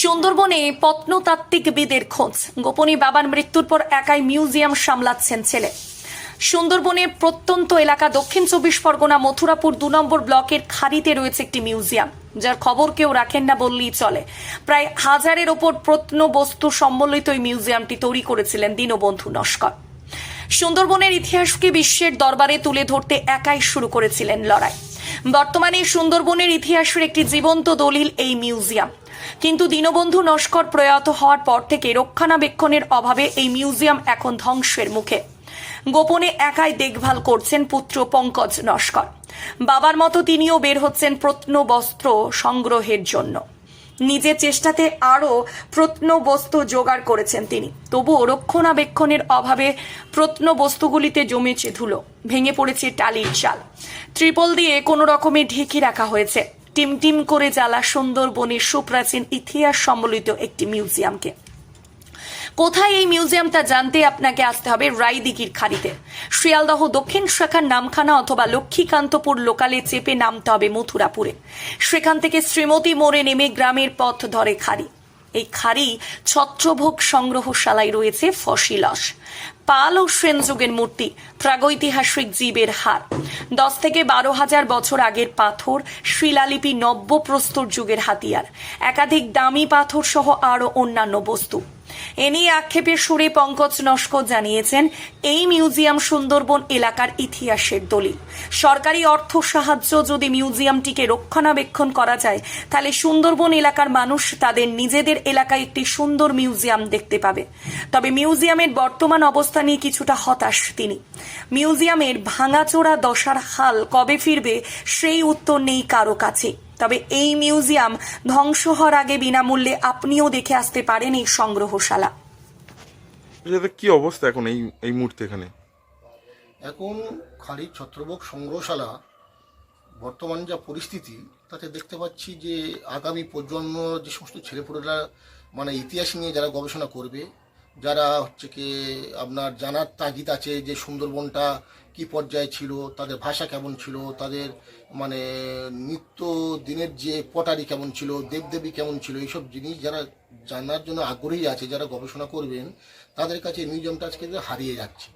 সুন্দরবনে প্রত্নতাত্ত্বিকবিদের খোঁজ। গোপনী বাবার মৃত্যুর পর একাই মিউজিয়াম সামলাচ্ছেন ছেলে। সুন্দরবনের প্রত্যন্ত এলাকা দক্ষিণ চব্বিশ পরগনা মথুরাপুর দু নম্বর ব্লকের খাড়িতে রয়েছে একটি মিউজিয়াম, যার খবর কেউ রাখেন না বললেই চলে। প্রায় হাজারের ওপর প্রত্নবস্তু সম্বলিত এই মিউজিয়ামটি তৈরি করেছিলেন দীনবন্ধু নস্কর। সুন্দরবনের ইতিহাসকে বিশ্বের দরবারে তুলে ধরতে একাই শুরু করেছিলেন লড়াই। বর্তমানে সুন্দরবনের ইতিহাসের একটি জীবন্ত দলিল এই মিউজিয়াম। কিন্তু দীনবন্ধু নস্কর প্রয়াত হওয়ার পর থেকে রক্ষণাবেক্ষণের অভাবে এই মিউজিয়াম এখন ধ্বংসের মুখে। গোপনে একাই দেখভাল করছেন পুত্র পঙ্কজ নস্কর। বাবার মতো তিনিও বের হচ্ছেন প্রত্নবস্ত্র সংগ্রহের জন্য। নিজের চেষ্টাতে আরও প্রত্নবস্তু জোগাড় করেছেন তিনি। তবুও রক্ষণাবেক্ষণের অভাবে প্রত্নবস্তুগুলিতে জমেছে ধুলো, ভেঙে পড়েছে টালির চাল ত্রিপল দিয়ে কোনো রকমে ঢেকে রাখা হয়েছে। টিম টিম করে জ্বালা সুন্দরবনের সুপ্রাচীন ইতিহাস সম্বলিত একটি মিউজিয়ামকে। কোথায় এই মিউজিয়ামটা জানতে আপনাকে আসতে হবে রায়দিঘির খাড়িতে শিয়ালদহ দক্ষিণ শাখার নামখানা অথবা লক্ষ্মীকান্তপুর লোকালে চেপে নামতে হবে মথুরাপুরে। সেখান থেকে শ্রীমতী মোড়ে নেমে গ্রামের পথ ধরে খাড়ি এই খাড়ি ছত্রভোগ সংগ্রহশালায় রয়েছে ফসিলস পাল ও সেন যুগের মূর্তি, প্রাগৈতিহাসিক জীবের হার। দশ থেকে বারো হাজার বছর আগের পাথর, শিলালিপি নব্য প্রস্তর যুগের হাতিয়ার। একাধিক দামি পাথর সহ আরও অন্যান্য বস্তু। এ নিয়ে আক্ষেপের সুরে পঙ্কজ নস্কর জানিয়েছেন, এই মিউজিয়াম সুন্দরবন এলাকার ইতিহাসের দলিল। সরকারি অর্থ সাহায্য যদি মিউজিয়ামটিকে রক্ষণাবেক্ষণ করা যায়, তাহলে সুন্দরবন এলাকার মানুষ তাদের নিজেদের এলাকায় একটি সুন্দর মিউজিয়াম দেখতে পাবে। তবে মিউজিয়ামের বর্তমান অবস্থা নিয়ে কিছুটা হতাশ তিনি। মিউজিয়ামের ভাঙাচোরা দশার হাল কবে ফিরবে, সেই উত্তর নেই কারও কাছে। তবে এই মিউজিয়াম ধ্বংস হওয়ার আগে বিনামূল্যে আপনিও দেখে আসতে পারেন এই সংগ্রহশালা। কি অবস্থা এখন এই এই মুহূর্তে এখানে? এখন খালি ছত্রভোগ সংগ্রহশালা বর্তমান যা পরিস্থিতি তাতে দেখতে পাচ্ছি যে আগামী প্রজন্ম যে সমস্ত ছেলেপুলেরা মানে ইতিহাস নিয়ে যারা গবেষণা করবে যারা হচ্ছে কি আপনার জানার তাগিদ আছে যে সুন্দরবনটা কি পর্যায়ে ছিল, তাদের ভাষা কেমন ছিল, তাদের মানে নিত্য দিনের যে পটারি কেমন ছিল, দেবদেবী কেমন ছিল, এইসব জিনিস যারা জানার জন্য আগ্রহী আছে, যারা গবেষণা করবেন, তাদের কাছে মিউজিয়ামটা আজকে হারিয়ে যাচ্ছে।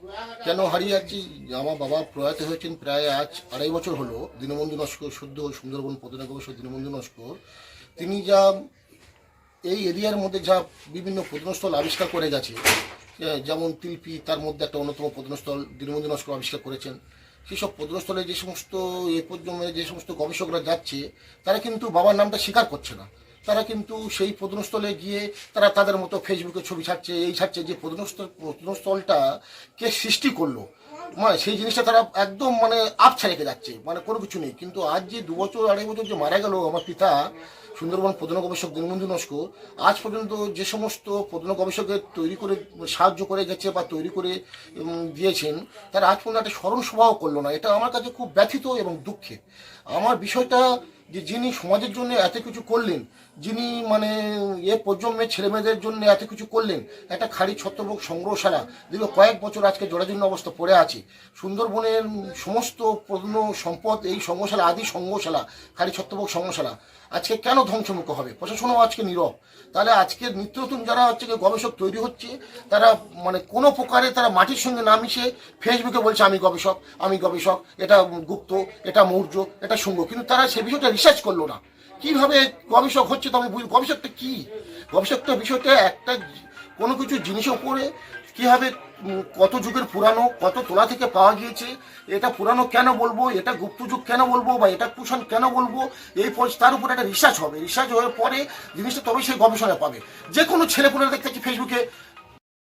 কেন হারিয়ে যাচ্ছে? আমার বাবা প্রয়াত হয়েছেন প্রায় আজ আড়াই বছর হলো, দীনবন্ধু নস্কর, শুদ্ধ সুন্দরবন প্রধান গবেষক দীনবন্ধু নস্কর। তিনি যা এই এরিয়ার মধ্যে যা বিভিন্ন প্রত্নস্থল আবিষ্কার করে গেছে যেমন তিলপি, তার মধ্যে একটা অন্যতম প্রত্নস্থল দীনবন্ধু নস্কর আবিষ্কার করেছেন। সেসব প্রত্নস্থলে যে সমস্ত, এ পর্যন্ত যে সমস্ত গবেষকরা যাচ্ছে, তারা কিন্তু বাবার নামটা স্বীকার করছে না। তারা কিন্তু সেই প্রত্নস্থলে গিয়ে তারা তাদের মতো ফেসবুকে ছবি ছাড়ছে, এই ছাড়ছে যে প্রত্নস্থল প্রত্নস্থলটা কে সৃষ্টি করল। মানে সেই জিনিসটা তারা একদম মানে আপছা রেখে যাচ্ছে মানে কোনো কিছু নেই। কিন্তু আজ যে দু বছর, আড়াই বছর যে মারা গেল আমার পিতা, সুন্দরবন প্রধান গবেষক দীনবন্ধু নস্কর আজ পর্যন্ত যে সমস্ত প্রধান গবেষকের তৈরি করে, সাহায্য করে গেছে বা তৈরি করে দিয়েছেন, তারা আজ পর্যন্ত একটা স্মরণ সভাও করল না। এটা আমার কাছে খুব ব্যথিত এবং দুঃখে। আমার বিষয়টা যে যিনি সমাজের জন্য এত কিছু করলেন, যিনি মানে এ প্রজন্মের ছেলেমেয়েদের জন্য এত কিছু করলেন, একটা খাড়ি ছত্রভোগ সংগ্রহশালা, দীর্ঘ কয়েক বছর আজকে জরাজীর্ণ অবস্থা পড়ে আছে। সুন্দরবনের সমস্ত প্রত্ন সম্পদ এই সংগ্রহশালা, আদি সংগ্রহশালা, খাড়ি ছত্রভোগ সংগ্রহশালা, আজকে কেন ধ্বংসমুখ হবে? প্রশাসনও আজকে নীরব। তাহলে আজকে নিত্য নতুন যারা হচ্ছে গবেষক তৈরি হচ্ছে, তারা মানে কোনো প্রকারে তারা মাটির সঙ্গে না মিশে ফেসবুকে বলছে, আমি গবেষক আমি গবেষক, এটা গুপ্ত, এটা মৌর্য, এটা শুঙ্গ। কিন্তু তারা সে বিষয়টা রিসার্চ করল না। কীভাবে গবেষক হচ্ছে তো আমি গবেষকটা কি? গবেষকটা বিষয়টা একটা কোনো কিছু জিনিসের উপরে কীভাবে কত যুগের পুরানো, কত তোলা থেকে পাওয়া গিয়েছে, এটা পুরানো কেন বলব, এটা গুপ্ত যুগ কেন বলব, বা এটা কুষণ কেন বলব, এই তার উপর একটা রিসার্চ হবে। রিসার্চ হওয়ার পরে জিনিসটা তবে সেই গবেষণা পাবে। যে কোনো ছেলেপুলে দেখতে ফেসবুকে